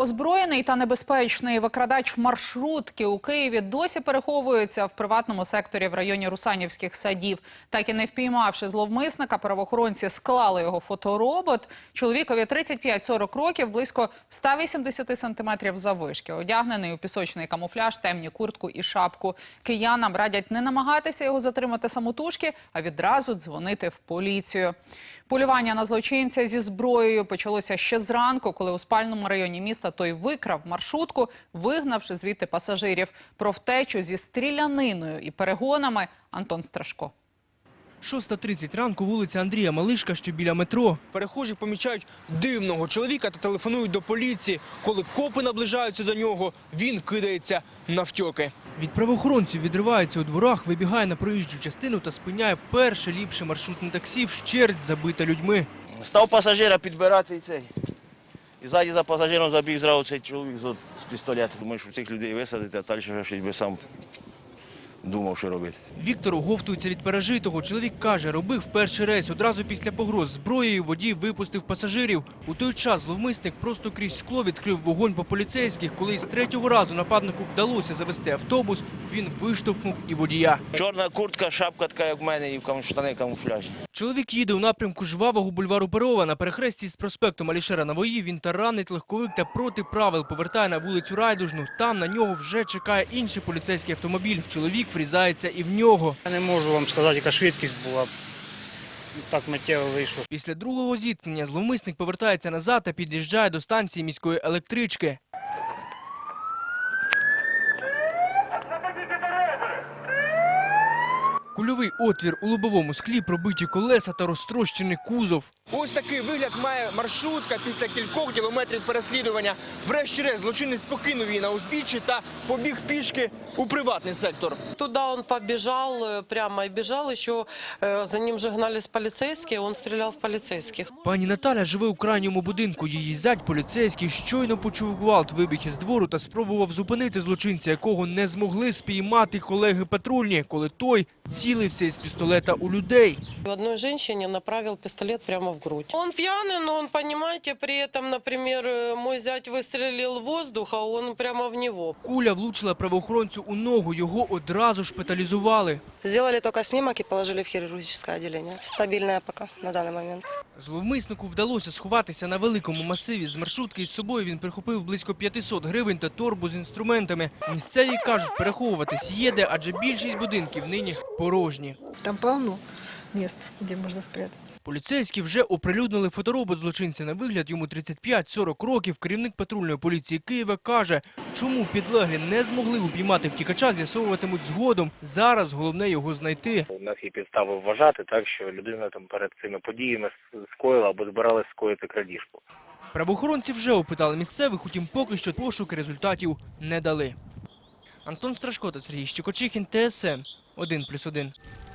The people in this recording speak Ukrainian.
Озброєний та небезпечний викрадач маршрутки у Києві досі переховується в приватному секторі в районі Русанівських садів. Так і не впіймавши зловмисника, правоохоронці склали його фоторобот. Чоловікові 35-40 років, близько 180 сантиметрів заввишки. Одягнений у пісочний камуфляж, темні куртку і шапку. Киянам радять не намагатися його затримати самотужки, а відразу дзвонити в поліцію. Полювання на злочинця зі зброєю почалося ще зранку, коли у спальному районі міста той викрав маршрутку, вигнавши звідти пасажирів. Про втечу зі стріляниною і перегонами Антон Страшко. 6.30 ранку вулиця Андрія Малишка, що біля метро. Перехожі помічають дивного чоловіка та телефонують до поліції. Коли копи наближаються до нього, він кидається навтьоки. Від правоохоронців відривається у дворах, вибігає на проїжджу частину та спиняє перше ліпше маршрутне таксі, вщерть забите людьми. Став пасажира підбирати і цей. І ззаді за пасажиром забіг зразу цей чоловік з, пістолета. Думаю, що цих людей висадити, а далі щось би сам думав, що робити. Віктор оговтується від пережитого. Чоловік каже, робив перший рейс. Одразу після погроз зброєю водій випустив пасажирів. У той час зловмисник просто крізь скло відкрив вогонь по поліцейських. Коли з третього разу нападнику вдалося завести автобус, він виштовхнув і водія. Чорна куртка, шапка така, як в мене, і в штани камуфляжі. Чоловік їде у напрямку жвавого бульвару Перова на перехресті з проспектом Алішера Навої. Він таранить легковик та проти правил повертає на вулицю Райдужну. Там на нього вже чекає інший поліцейський автомобіль. Чоловік врізається і в нього. Я не можу вам сказати, яка швидкість була. Так миттєво вийшло. Після другого зіткнення зловмисник повертається назад та під'їжджає до станції міської електрички. Кульовий отвір у лобовому склі, пробиті колеса та розтрощений кузов. Ось такий вигляд має маршрутка після кількох кілометрів переслідування. Врешті-решт злочинець покинув її на узбіччі та побіг пішки у приватний сектор. Туда он побежал, э, прямо и бежал. Еще э, за ним же гнались полицейские, он стрелял в полицейских. Пані Наталя живе у крайньому будинку. Її зять поліцейський щойно почув гвалт, вибіг із двору та спробував зупинити злочинця, якого не змогли спіймати колеги патрульні, коли той цілився із пістолета у людей. И Одной женщине направил пистолет прямо в грудь. Он пьяный, но он, понимаете, при этом, например, э, мой зять выстрелил в воздух, а он прямо в него. Куля влучила правоохоронцю у ногу. Його одразу шпиталізували. Сделали только снимок и положили в хирургическое отделение. Стабильная пока на данный момент. Зловмиснику вдалося сховатися на великому масиві. З маршрутки із собою він прихопив близько 500 гривень та торбу з інструментами. Місцеві кажуть, переховуватись є де, адже більшість будинків нині порожні. Там полно мест, где можно спрятать. Поліцейські вже оприлюднили фоторобот злочинця на вигляд. Йому 35-40 років. Керівник патрульної поліції Києва каже, чому підлеглі не змогли упіймати втікача, з'ясовуватимуть згодом. Зараз головне його знайти. У нас є підстави вважати так, що людина там перед цими подіями скоїла або збиралась скоїти крадіжку. Правоохоронці вже опитали місцевих, утім поки що пошуки результатів не дали. Антон Страшко та Сергій Щекочихін, ТСН 1+,1.